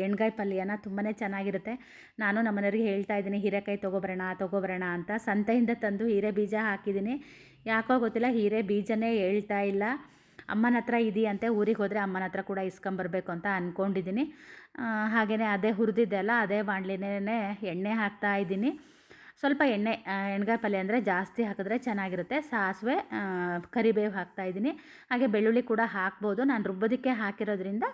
ಎಣ್ಗಾಯಿ ಪಲ್ಯನ ತುಂಬಾ ಚೆನ್ನಾಗಿರುತ್ತೆ. ನಾನು ನಮ್ಮನೆಯವ್ರಿಗೆ ಹೇಳ್ತಾ ಇದ್ದೀನಿ, ಹೀರೆಕಾಯಿ ತೊಗೊಬರೋಣ ತೊಗೊಬರೋಣ ಅಂತ. ಸಂತೆಯಿಂದ ತಂದು ಹೀರೆ ಬೀಜ ಹಾಕಿದ್ದೀನಿ. ಯಾಕೋ ಗೊತ್ತಿಲ್ಲ, ಹೀರೆ ಬೀಜನೇ ಹೇಳ್ತಾ ಇಲ್ಲ. ಅಮ್ಮನ ಹತ್ರ ಇದೆಯಂತೆ ಊರಿಗೆ ಹೋದರೆ ಅಮ್ಮನ ಹತ್ರ ಕೂಡ ಇಸ್ಕೊಂಬರ್ಬೇಕು ಅಂತ ಅಂದ್ಕೊಂಡಿದ್ದೀನಿ ಹಾಗೆಯೇ ಅದೇ ಹುರಿದಿದ್ದೆ ಅಲ್ಲ, ಅದೇ ಬಾಣಲಿನೇ ಎಣ್ಣೆ ಹಾಕ್ತಾ ಇದ್ದೀನಿ. ಸ್ವಲ್ಪ ಎಣ್ಣೆ ಎಣ್ಗಾಯಿ ಪಲ್ಯ ಅಂದರೆ ಜಾಸ್ತಿ ಹಾಕಿದ್ರೆ ಚೆನ್ನಾಗಿರುತ್ತೆ. ಸಾಸಿವೆ ಕರಿಬೇವು ಹಾಕ್ತಾ ಇದ್ದೀನಿ. ಹಾಗೆ ಬೆಳ್ಳುಳ್ಳಿ ಕೂಡ ಹಾಕ್ಬೋದು. ನಾನು ರುಬ್ಬೋದಕ್ಕೆ ಹಾಕಿರೋದ್ರಿಂದ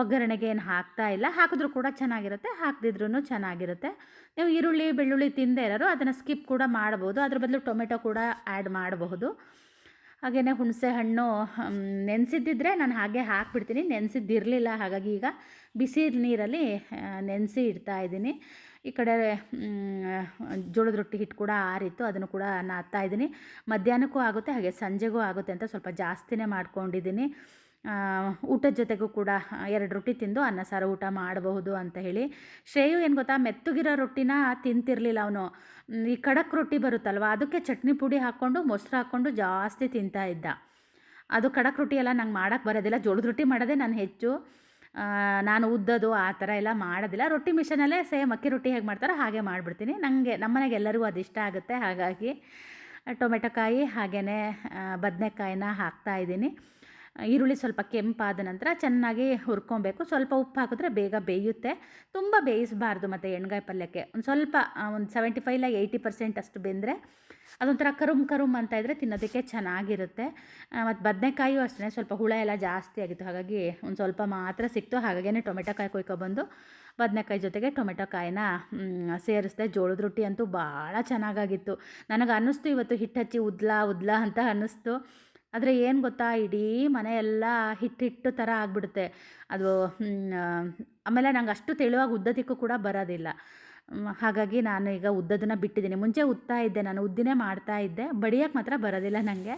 ಒಗ್ಗರಣೆಗೆ ಏನು ಹಾಕ್ತಾ ಇಲ್ಲ. ಹಾಕಿದ್ರೂ ಕೂಡ ಚೆನ್ನಾಗಿರುತ್ತೆ ಹಾಕದಿದ್ರೂ ಚೆನ್ನಾಗಿರುತ್ತೆ. ನೀವು ಈರುಳ್ಳಿ, ಬೆಳ್ಳುಳ್ಳಿ ತಿಂದೇ ಇರೋರು ಅದನ್ನು ಸ್ಕಿಪ್ ಕೂಡ ಮಾಡ್ಬೋದು. ಅದ್ರ ಬದಲು ಟೊಮೆಟೊ ಕೂಡ ಆ್ಯಡ್ ಮಾಡಬಹುದು. ಹಾಗೆಯೇ ಹುಣಸೆ ಹಣ್ಣು ನೆನೆಸಿದ್ದಿದ್ರೆ ನಾನು ಹಾಗೆ ಹಾಕ್ಬಿಡ್ತೀನಿ. ನೆನೆಸಿದ್ದಿರಲಿಲ್ಲ, ಹಾಗಾಗಿ ಈಗ ಬಿಸಿ ನೀರಲ್ಲಿ ನೆನೆಸಿ ಇಡ್ತಾ ಇದ್ದೀನಿ. ಈ ಕಡೆ ಜೋಳದ ರೊಟ್ಟಿ ಹಿಟ್ಟು ಕೂಡ ಆರಿತ್ತು, ಅದನ್ನು ಕೂಡ ನಾದ್ತಾ ಇದ್ದೀನಿ. ಮಧ್ಯಾಹ್ನಕ್ಕೂ ಆಗುತ್ತೆ, ಹಾಗೆ ಸಂಜೆಗೂ ಆಗುತ್ತೆ ಅಂತ ಸ್ವಲ್ಪ ಜಾಸ್ತಿನೇ ಮಾಡ್ಕೊಂಡಿದ್ದೀನಿ. ಊಟದ ಜೊತೆಗೂ ಕೂಡ ಎರಡು ರೊಟ್ಟಿ ತಿಂದು ಅನ್ನ, ಸಾರು, ಊಟ ಮಾಡಬಹುದು ಅಂತ ಹೇಳಿ. ಶ್ರೇಯು ಏನು ಗೊತ್ತಾ, ಮೆತ್ತಗಿರೋ ರೊಟ್ಟಿನ ತಿಂತಿರಲಿಲ್ಲ ಅವನು. ಈ ಖಡಕ್ ರೊಟ್ಟಿ ಬರುತ್ತಲ್ವ, ಅದಕ್ಕೆ ಚಟ್ನಿ ಪುಡಿ ಹಾಕ್ಕೊಂಡು, ಮೊಸರು ಹಾಕ್ಕೊಂಡು ಜಾಸ್ತಿ ತಿಂತಾ ಇದ್ದ. ಅದು ಖಡಕ್ ರೊಟ್ಟಿ ಎಲ್ಲ ನಂಗೆ ಮಾಡೋಕ್ಕೆ ಬರೋದಿಲ್ಲ, ಜೋಳದ ರೊಟ್ಟಿ ಮಾಡೋದೇ ನಾನು ಹೆಚ್ಚು. ನಾನು ಉದ್ದದು, ಆ ಥರ ಎಲ್ಲ ಮಾಡೋದಿಲ್ಲ. ರೊಟ್ಟಿ ಮಿಷನಲ್ಲೇ ಸೇಮ್, ಅಕ್ಕಿ ರೊಟ್ಟಿ ಹೇಗೆ ಮಾಡ್ತಾರೋ ಹಾಗೆ ಮಾಡಿಬಿಡ್ತೀನಿ. ನನಗೆ ನಮ್ಮನೆಗೆ ಎಲ್ಲರಿಗೂ ಅದು ಇಷ್ಟ ಆಗುತ್ತೆ, ಹಾಗಾಗಿ ಟೊಮೆಟೊಕಾಯಿ ಹಾಗೆಯೇ ಬದನೆಕಾಯಿನ ಹಾಕ್ತಾ ಇದ್ದೀನಿ. ಈರುಳ್ಳಿ ಸ್ವಲ್ಪ ಕೆಂಪಾದ ನಂತರ ಚೆನ್ನಾಗಿ ಹುರ್ಕೊಬೇಕು. ಸ್ವಲ್ಪ ಉಪ್ಪು ಹಾಕಿದ್ರೆ ಬೇಗ ಬೇಯುತ್ತೆ. ತುಂಬ ಬೇಯಿಸಬಾರ್ದು ಮತ್ತು ಎಣ್ಗಾಯಿ ಪಲ್ಯಕ್ಕೆ. ಒಂದು ಸ್ವಲ್ಪ ಒಂದು ಸೆವೆಂಟಿ ಇಲ್ಲ ಏಯ್ಟಿ ಪರ್ಸೆಂಟ್ ಅಷ್ಟು ಬೆಂದರೆ ಅದೊಂಥರ ಕರುಮ್ ಕರುಮ್ ಅಂತ ಇದ್ದರೆ ತಿನ್ನೋದಕ್ಕೆ ಚೆನ್ನಾಗಿರುತ್ತೆ. ಮತ್ತು ಬದನೆಕಾಯಿಯೂ ಅಷ್ಟೇ ಸ್ವಲ್ಪ ಹುಳ ಎಲ್ಲ ಜಾಸ್ತಿ ಆಗಿತ್ತು. ಹಾಗಾಗಿ ಒಂದು ಸ್ವಲ್ಪ ಮಾತ್ರ ಸಿಕ್ತು. ಹಾಗಾಗೇ ಟೊಮೆಟೊ ಕಾಯಿ ಕೊಯ್ಕೊಬಂದು ಬದನೆಕಾಯಿ ಜೊತೆಗೆ ಟೊಮೆಟೊ ಕಾಯಿನ ಸೇರಿಸ್ದೆ. ಜೋಳದ ರೊಟ್ಟಿ ಅಂತೂ ಭಾಳ ಚೆನ್ನಾಗಾಗಿತ್ತು. ನನಗೆ ಅನ್ನಿಸ್ತು ಇವತ್ತು ಹಿಟ್ಟು ಹಚ್ಚಿ ಉದ್ಲಾ ಉದ್ಲಾ ಅಂತ ಅನ್ನಿಸ್ತು. ಆದರೆ ಏನು ಗೊತ್ತಾ? ಇಡೀ ಮನೆಯೆಲ್ಲ ಹಿಟ್ಟು ಹಿಟ್ಟು ಥರ ಆಗಿಬಿಡುತ್ತೆ. ಅದು ಆಮೇಲೆ ನಂಗೆ ಅಷ್ಟು ತೆಳುವಾಗಿ ಉದ್ದದಿಕ್ಕೂ ಕೂಡ ಬರೋದಿಲ್ಲ. ಹಾಗಾಗಿ ನಾನು ಈಗ ಉದ್ದದನ್ನ ಬಿಟ್ಟಿದ್ದೀನಿ. ಮುಂಚೆ ಉತ್ತಾ ಇದ್ದೆ, ನಾನು ಉದ್ದಿನೇ ಮಾಡ್ತಾ ಇದ್ದೆ. ಬಡಿಯೋಕ್ಕೆ ಮಾತ್ರ ಬರೋದಿಲ್ಲ ನನಗೆ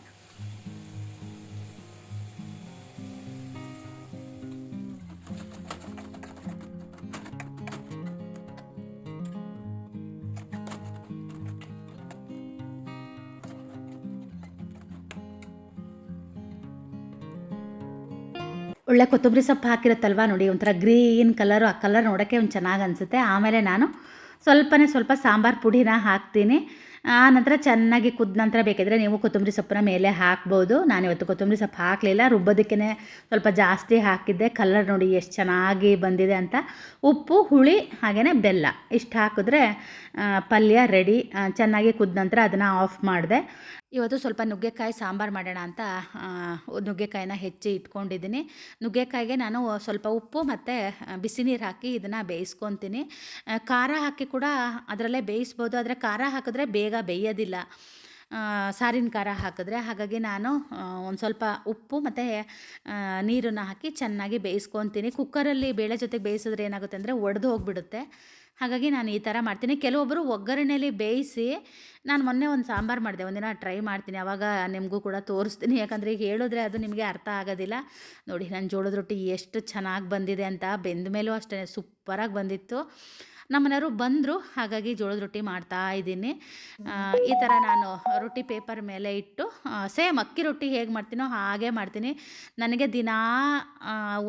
ಒಳ್ಳೆ ಕೊತ್ತಂಬರಿ ಸೊಪ್ಪು ಹಾಕಿರುತ್ತಲ್ವ ನೋಡಿ, ಒಂಥರ ಗ್ರೀನ್ ಕಲರು, ಆ ಕಲರ್ ನೋಡೋಕ್ಕೆ ಒಂದು ಚೆನ್ನಾಗಿ ಅನಿಸುತ್ತೆ. ಆಮೇಲೆ ನಾನು ಸ್ವಲ್ಪನೇ ಸ್ವಲ್ಪ ಸಾಂಬಾರು ಪುಡಿನ ಹಾಕ್ತೀನಿ. ಆ ನಂತರ ಚೆನ್ನಾಗಿ ಕುದ್ದ ನಂತರ ಬೇಕಿದ್ರೆ ನೀವು ಕೊತ್ತಂಬರಿ ಸೊಪ್ಪನ್ನ ಮೇಲೆ ಹಾಕ್ಬೋದು. ನಾನಿವತ್ತು ಕೊತ್ತಂಬರಿ ಸೊಪ್ಪು ಹಾಕಲಿಲ್ಲ ರುಬ್ಬೋದಕ್ಕೇ ಸ್ವಲ್ಪ ಜಾಸ್ತಿ ಹಾಕಿದ್ದೆ. ಕಲರ್ ನೋಡಿ ಎಷ್ಟು ಚೆನ್ನಾಗಿ ಬಂದಿದೆ ಅಂತ. ಉಪ್ಪು, ಹುಳಿ ಹಾಗೆಯೇ ಬೆಲ್ಲ ಇಷ್ಟು ಹಾಕಿದ್ರೆ ಪಲ್ಯ ರೆಡಿ. ಚೆನ್ನಾಗಿ ಕುದ್ದ ನಂತರ ಅದನ್ನು ಆಫ್ ಮಾಡಿದೆ. ಇವತ್ತು ಸ್ವಲ್ಪ ನುಗ್ಗೆಕಾಯಿ ಸಾಂಬಾರು ಮಾಡೋಣ ಅಂತ ನುಗ್ಗೆಕಾಯಿನ ಹೆಚ್ಚಿ ಇಟ್ಕೊಂಡಿದ್ದೀನಿ. ನುಗ್ಗೆಕಾಯಿಗೆ ನಾನು ಸ್ವಲ್ಪ ಉಪ್ಪು ಮತ್ತು ಬಿಸಿ ನೀರು ಹಾಕಿ ಇದನ್ನು ಬೇಯಿಸ್ಕೊತೀನಿ. ಖಾರ ಹಾಕಿ ಕೂಡ ಅದರಲ್ಲೇ ಬೇಯಿಸ್ಬೋದು. ಆದರೆ ಖಾರ ಹಾಕಿದ್ರೆ ಬೇಗ ಬೇಯೋದಿಲ್ಲ. ಸಾರಿನ ಖಾರ ಹಾಕಿದ್ರೆ. ಹಾಗಾಗಿ ನಾನು ಒಂದು ಸ್ವಲ್ಪ ಉಪ್ಪು ಮತ್ತು ನೀರನ್ನು ಹಾಕಿ ಚೆನ್ನಾಗಿ ಬೇಯಿಸ್ಕೊತೀನಿ. ಕುಕ್ಕರಲ್ಲಿ ಬೇಳೆ ಜೊತೆಗೆ ಬೇಯಿಸಿದ್ರೆ ಏನಾಗುತ್ತೆ ಅಂದರೆ ಒಡೆದು ಹೋಗ್ಬಿಡುತ್ತೆ. ಹಾಗಾಗಿ ನಾನು ಈ ಥರ ಮಾಡ್ತೀನಿ. ಕೆಲವೊಬ್ಬರು ಒಗ್ಗರಣೆಯಲ್ಲಿ ಬೇಯಿಸಿ ನಾನು ಮೊನ್ನೆ ಒಂದು ಸಾಂಬಾರು ಮಾಡಿದೆ. ಒಂದಿನ ಟ್ರೈ ಮಾಡ್ತೀನಿ. ಆವಾಗ ನಿಮಗೂ ಕೂಡ ತೋರಿಸ್ತೀನಿ. ಯಾಕಂದರೆ ಈಗ ಹೇಳಿದ್ರೆ ಅದು ನಿಮಗೆ ಅರ್ಥ ಆಗೋದಿಲ್ಲ. ನೋಡಿ, ನನ್ನ ಜೋಳದ ರೊಟ್ಟಿ ಎಷ್ಟು ಚೆನ್ನಾಗಿ ಬಂದಿದೆ ಅಂತ. ಬೆಂದ ಮೇಲೂ ಅಷ್ಟೇ, ಸೂಪರಾಗಿ ಬಂದಿತ್ತು. ನಮ್ಮನೆಯವರು ಬಂದರು, ಹಾಗಾಗಿ ಜೋಳದ ರೊಟ್ಟಿ ಮಾಡ್ತಾ ಇದ್ದೀನಿ. ಈ ಥರ ನಾನು ರೊಟ್ಟಿ ಪೇಪರ್ ಮೇಲೆ ಇಟ್ಟು ಸೇಮ್ ಅಕ್ಕಿ ರೊಟ್ಟಿ ಹೇಗೆ ಮಾಡ್ತೀನೋ ಹಾಗೆ ಮಾಡ್ತೀನಿ. ನನಗೆ ದಿನಾ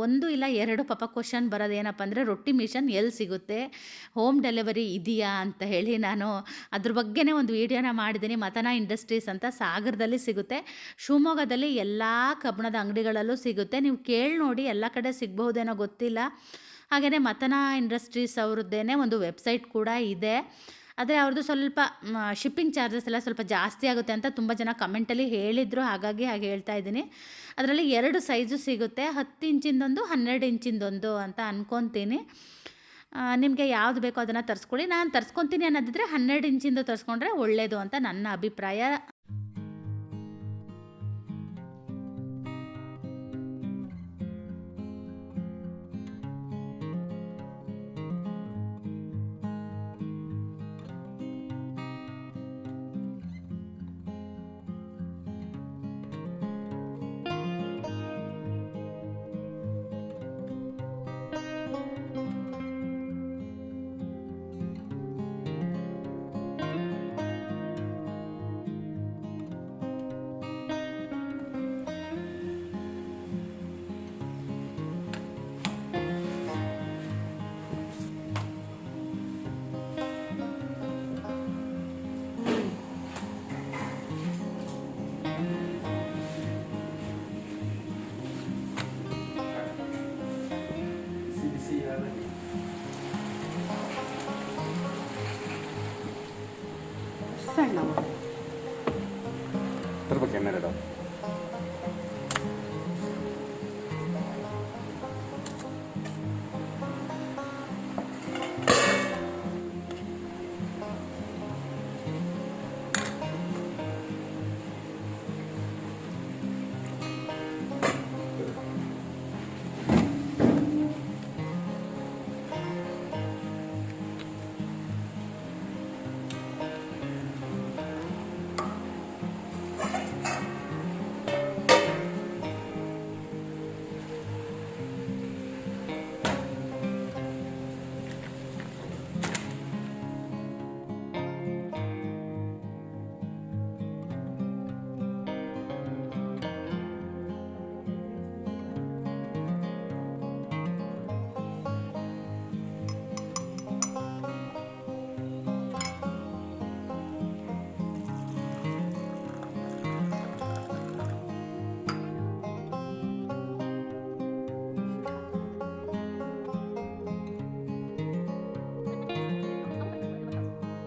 ಒಂದು ಇಲ್ಲ ಎರಡು ಪಾಪ ಕ್ವಶನ್ ಬರೋದು ಏನಪ್ಪ ಅಂದರೆ ರೊಟ್ಟಿ ಮಿಷನ್ ಎಲ್ಲಿ ಸಿಗುತ್ತೆ? ಹೋಮ್ ಡೆಲಿವರಿ ಇದೆಯಾ ಅಂತ ಹೇಳಿ ನಾನು ಅದ್ರ ಬಗ್ಗೆನೇ ಒಂದು ವೀಡಿಯೋನ ಮಾಡಿದ್ದೀನಿ. ಮತನ ಇಂಡಸ್ಟ್ರೀಸ್ ಅಂತ ಸಾಗರದಲ್ಲಿ ಸಿಗುತ್ತೆ. ಶಿವಮೊಗ್ಗದಲ್ಲಿ ಎಲ್ಲ ಕಬ್ಬಣದ ಅಂಗಡಿಗಳಲ್ಲೂ ಸಿಗುತ್ತೆ. ನೀವು ಕೇಳಿ ನೋಡಿ, ಎಲ್ಲ ಕಡೆ ಸಿಗಬಹುದೇನೋ ಗೊತ್ತಿಲ್ಲ. ಹಾಗೆಯೇ ಮತನ ಇಂಡಸ್ಟ್ರೀಸ್ ಅವ್ರದ್ದೇನೆ ಒಂದು ವೆಬ್ಸೈಟ್ ಕೂಡ ಇದೆ. ಆದರೆ ಅವ್ರದ್ದು ಸ್ವಲ್ಪ ಶಿಪ್ಪಿಂಗ್ ಚಾರ್ಜಸ್ ಎಲ್ಲ ಸ್ವಲ್ಪ ಜಾಸ್ತಿ ಆಗುತ್ತೆ ಅಂತ ತುಂಬ ಜನ ಕಮೆಂಟಲ್ಲಿ ಹೇಳಿದರು. ಹಾಗಾಗಿ ಹಾಗೆ ಹೇಳ್ತಾ ಇದ್ದೀನಿ. ಅದರಲ್ಲಿ ಎರಡು ಸೈಜು ಸಿಗುತ್ತೆ. ಹತ್ತು ಇಂಚಿಂದೊಂದು, ಹನ್ನೆರಡು ಇಂಚಿಂದೊಂದು ಅಂತ ಅಂದ್ಕೊತೀನಿ ನಿಮಗೆ ಯಾವ್ದು ಬೇಕೋ ಅದನ್ನು ತರಿಸ್ಕೊಳ್ಳಿ. ನಾನು ತರ್ಸ್ಕೊತೀನಿ ಅನ್ನೋದಿದ್ರೆ ಹನ್ನೆರಡು ಇಂಚಿಂದು ತರಿಸ್ಕೊಂಡ್ರೆ ಒಳ್ಳೆಯದು ಅಂತ ನನ್ನ ಅಭಿಪ್ರಾಯ.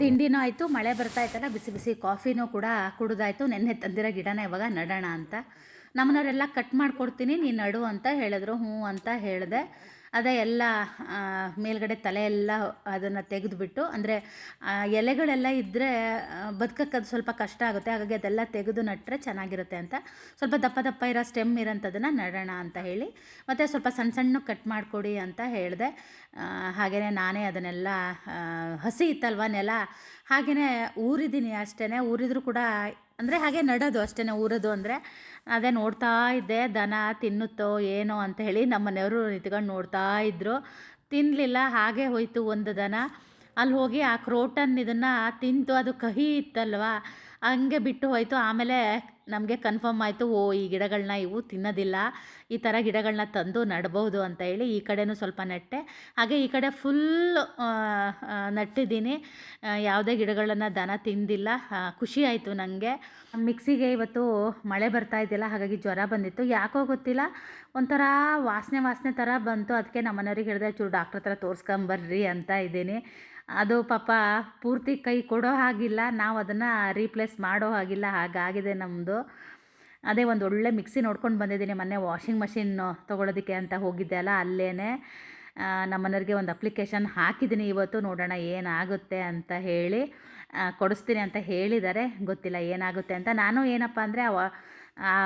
ತಿಂಡಿನೂ ಆಯಿತು, ಮಳೆ ಬರ್ತಾ ಇತ್ತಲ್ಲ, ಬಿಸಿ ಬಿಸಿ ಕಾಫಿನೂ ಕೂಡ ಕುಡಿದಾಯ್ತು. ನೆನ್ನೆ ತಂದಿರೋ ಗಿಡನ ಇವಾಗ ನಡೋಣ ಅಂತ. ನಮ್ಮನವರೆಲ್ಲ ಕಟ್ ಮಾಡಿಕೊಡ್ತೀನಿ, ನೀನು ನಡು ಅಂತ ಹೇಳಿದ್ರು, ಹ್ಞೂ ಅಂತ ಹೇಳಿದೆ. ಅದೇ ಎಲ್ಲ ಮೇಲ್ಗಡೆ ತಲೆ ಎಲ್ಲ ಅದನ್ನು ತೆಗೆದುಬಿಟ್ಟು, ಅಂದರೆ ಎಲೆಗಳೆಲ್ಲ ಇದ್ದರೆ ಬದುಕಕ್ಕೆ ಸ್ವಲ್ಪ ಕಷ್ಟ ಆಗುತ್ತೆ. ಹಾಗಾಗಿ ಅದೆಲ್ಲ ತೆಗೆದು ನಟ್ಟರೆ ಚೆನ್ನಾಗಿರುತ್ತೆ ಅಂತ. ಸ್ವಲ್ಪ ದಪ್ಪ ದಪ್ಪ ಇರೋ ಸ್ಟೆಮ್ ಇರೋಂಥದ್ದನ್ನು ನಡೋಣ ಅಂತ ಹೇಳಿ. ಮತ್ತು ಸ್ವಲ್ಪ ಸಣ್ಣ ಸಣ್ಣ ಕಟ್ ಮಾಡಿಕೊಡಿ ಅಂತ ಹೇಳಿದೆ. ಹಾಗೆಯೇ ನಾನೇ ಅದನ್ನೆಲ್ಲ ಹಸಿ ಇತ್ತಲ್ವ ನೆಲ? ಹಾಗೆಯೇ ಊರಿದ್ದೀನಿ ಅಷ್ಟೇ ಊರಿದ್ರು ಕೂಡ ಅಂದರೆ ಹಾಗೆ ನಡೋದು ಅಷ್ಟೇ ಊರೋದು ಅಂದರೆ. ಅದೇ ನೋಡ್ತಾ ಇದ್ದೆ, ದನ ತಿನ್ನುತ್ತೋ ಏನೋ ಅಂತ ಹೇಳಿ ನಮ್ಮ ಮನೆಯವರು ನಿಂತ್ಕೊಂಡು ನೋಡ್ತಾ ಇದ್ದರು ತಿನ್ನಲಿಲ್ಲ ಹಾಗೆ ಹೋಯ್ತು ಒಂದು ದನ. ಅಲ್ಲಿ ಹೋಗಿ ಆ ಕ್ರೋಟನ್ ಇದನ್ನು ತಿಂತು ಅದು ಕಹಿ ಇತ್ತಲ್ವ? ಹಂಗೆ ಬಿಟ್ಟು ಹೋಯಿತು. ಆಮೇಲೆ ನಮಗೆ ಕನ್ಫರ್ಮ್ ಆಯಿತು, ಓ, ಈ ಗಿಡಗಳನ್ನ ಇವು ತಿನ್ನೋದಿಲ್ಲ, ಈ ಥರ ಗಿಡಗಳನ್ನ ತಂದು ನಡ್ಬೋದು ಅಂತ ಹೇಳಿ ಈ ಕಡೆನೂ ಸ್ವಲ್ಪ ನೆಟ್ಟೆ. ಹಾಗೆ ಈ ಕಡೆ ಫುಲ್ ನಟ್ಟಿದ್ದೀನಿ. ಯಾವುದೇ ಗಿಡಗಳನ್ನು ದನ ತಿಂದಿಲ್ಲ. ಖುಷಿ ಆಯಿತು ನನಗೆ ಮಿಕ್ಸಿಗೆ ಇವತ್ತು ಮಳೆ ಬರ್ತಾ ಇದೆಯಲ್ಲ, ಹಾಗಾಗಿ ಜ್ವರ ಬಂದಿತ್ತು. ಯಾಕೋ ಗೊತ್ತಿಲ್ಲ, ಒಂಥರ ವಾಸನೆ ವಾಸನೆ ಥರ ಬಂತು. ಅದಕ್ಕೆ ನಮ್ಮ ಮನೆಯವ್ರಿಗೆ ಹೇಳಿದೆ, ಚೂರು ಡಾಕ್ಟ್ರ್ ಹತ್ರ ತೋರಿಸ್ಕೊಂಬರ್ರಿ ಅಂತ ಇದ್ದೀನಿ. ಅದು ಪಾಪ ಪೂರ್ತಿ ಕೈ ಕೊಡೋ ಹಾಗಿಲ್ಲ. ನಾವು ಅದನ್ನು ರೀಪ್ಲೇಸ್ ಮಾಡೋ ಹಾಗಿಲ್ಲ. ಹಾಗಾಗಿದೆ ನಮ್ಮದು ಅದೇ ಒಂದು ಒಳ್ಳೆ ಮಿಕ್ಸಿ ನೋಡ್ಕೊಂಡು ಬಂದಿದ್ದೀನಿ. ಮೊನ್ನೆ ವಾಷಿಂಗ್ ಮಷಿನ್ ತೊಗೊಳೋದಕ್ಕೆ ಅಂತ ಹೋಗಿದ್ದೆ ಅಲ್ಲ ಅಲ್ಲೇ ನಮ್ಮನೆಯವ್ರಿಗೆ ಒಂದು ಅಪ್ಲಿಕೇಶನ್ ಹಾಕಿದ್ದೀನಿ. ಇವತ್ತು ನೋಡೋಣ ಏನಾಗುತ್ತೆ ಅಂತ ಹೇಳಿ ಕೊಡಿಸ್ತೀನಿ ಅಂತ ಹೇಳಿದ್ದಾರೆ. ಗೊತ್ತಿಲ್ಲ ಏನಾಗುತ್ತೆ ಅಂತ. ನಾನು ಏನಪ್ಪ ಅಂದರೆ ಅವ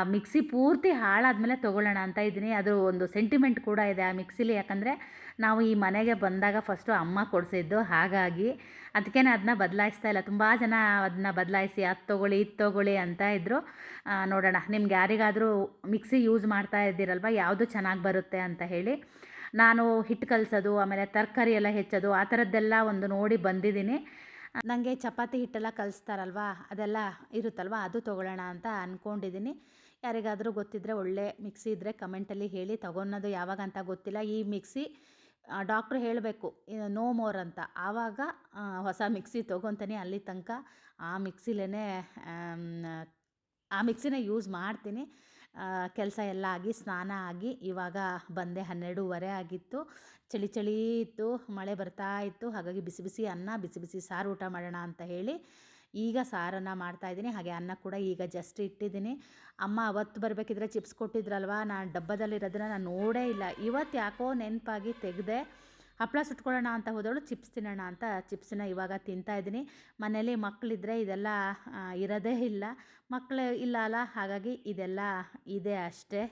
ಮಿಕ್ಸಿ ಪೂರ್ತಿ ಹಾಳಾದಮೇಲೆ ತೊಗೊಳ್ಳೋಣ ಅಂತ ಇದ್ದೀನಿ. ಅದು ಒಂದು ಸೆಂಟಿಮೆಂಟ್ ಕೂಡ ಇದೆ ಆ ಮಿಕ್ಸಿಲಿ. ಯಾಕಂದರೆ ನಾವು ಈ ಮನೆಗೆ ಬಂದಾಗ ಫಸ್ಟು ಅಮ್ಮ ಕೊಡಿಸಿದ್ದು ಹಾಗಾಗಿ. ಅದಕ್ಕೆ ಅದನ್ನ ಬದಲಾಯಿಸ್ತಾ ಇಲ್ಲ. ತುಂಬ ಜನ ಅದನ್ನ ಬದಲಾಯಿಸಿ ಅದು ತೊಗೊಳ್ಳಿ ಇದು ತೊಗೊಳ್ಳಿ ಅಂತ ಇದ್ದರು ಆ, ನೋಡೋಣ. ನಿಮ್ಗೆ ಯಾರಿಗಾದರೂ ಮಿಕ್ಸಿ ಯೂಸ್ ಮಾಡ್ತಾ ಇದ್ದೀರಲ್ವ? ಯಾವುದು ಚೆನ್ನಾಗಿ ಬರುತ್ತೆ ಅಂತ ಹೇಳಿ. ನಾನು ಹಿಟ್ಟು ಕಲಿಸೋದು ಆಮೇಲೆ ತರಕಾರಿ ಎಲ್ಲ ಹೆಚ್ಚೋದು ಆ ಥರದ್ದೆಲ್ಲ ಒಂದು ನೋಡಿ ಬಂದಿದ್ದೀನಿ. ನನಗೆ ಚಪಾತಿ ಹಿಟ್ಟೆಲ್ಲ ಕಲಿಸ್ತಾರಲ್ವ, ಅದೆಲ್ಲ ಇರುತ್ತಲ್ವ, ಅದು ತೊಗೊಳ್ಳೋಣ ಅಂತ ಅಂದ್ಕೊಂಡಿದ್ದೀನಿ ಯಾರಿಗಾದರೂ ಗೊತ್ತಿದ್ದರೆ ಒಳ್ಳೆ ಮಿಕ್ಸಿ ಇದ್ದರೆ ಕಮೆಂಟಲ್ಲಿ ಹೇಳಿ, ತಗೊಳೋದು ಯಾವಾಗ ಅಂತ ಗೊತ್ತಿಲ್ಲ. ಈ ಮಿಕ್ಸಿ ಡಾಕ್ಟ್ರು ಹೇಳಬೇಕು ನೋ ಮೋರ್ ಅಂತ. ಆವಾಗ ಹೊಸ ಮಿಕ್ಸಿ ತೊಗೊತೀನಿ ಅಲ್ಲಿ ತನಕ. ಆ ಮಿಕ್ಸಿಲೇ ಆ ಮಿಕ್ಸಿನ ಯೂಸ್ ಮಾಡ್ತೀನಿ. ಕೆಲಸ ಎಲ್ಲ ಆಗಿ, ಸ್ನಾನ ಆಗಿ ಇವಾಗ ಬಂದೆ ಹನ್ನೆರಡೂವರೆ ಆಗಿತ್ತು. ಚಳಿ ಚಳಿ ಇತ್ತು, ಮಳೆ ಬರ್ತಾ ಇತ್ತು. ಹಾಗಾಗಿ ಬಿಸಿ ಬಿಸಿ ಅನ್ನ, ಬಿಸಿ ಬಿಸಿ ಸಾರು ಊಟ ಮಾಡೋಣ ಅಂತ ಹೇಳಿ ಈಗ ಸಾರನ್ನು ಮಾಡ್ತಾಯಿದ್ದೀನಿ ಹಾಗೆ ಅನ್ನ ಕೂಡ ಈಗ ಜಸ್ಟ್ ಇಟ್ಟಿದ್ದೀನಿ. ಅಮ್ಮ ಅವತ್ತು ಬರಬೇಕಿದ್ರೆ ಚಿಪ್ಸ್ ಕೊಟ್ಟಿದ್ರಲ್ವ? ನಾನು ಡಬ್ಬದಲ್ಲಿರೋದನ್ನ ನಾನು ನೋಡೇ ಇಲ್ಲ. ಇವತ್ತು ಯಾಕೋ ನೆನಪಾಗಿ ತೆಗೆದೆ. ಹಪ್ಪಳ ಸುಟ್ಕೊಳ್ಳೋಣ ಅಂತ ಹೋದವಳು, ಚಿಪ್ಸ್ ತಿನ್ನೋಣ ಅಂತ ಚಿಪ್ಸನ್ನ ಇವಾಗ ತಿಂತಾ ಇದ್ದೀನಿ. ಮನೇಲಿ ಮಕ್ಕಳಿದ್ರೆ ಇದೆಲ್ಲ ಇರೋದೇ ಇಲ್ಲ. ಮಕ್ಕಳು ಇಲ್ಲ ಅಲ್ಲ, ಹಾಗಾಗಿ ಇದೆಲ್ಲ ಇದೆ ಅಷ್ಟೇ.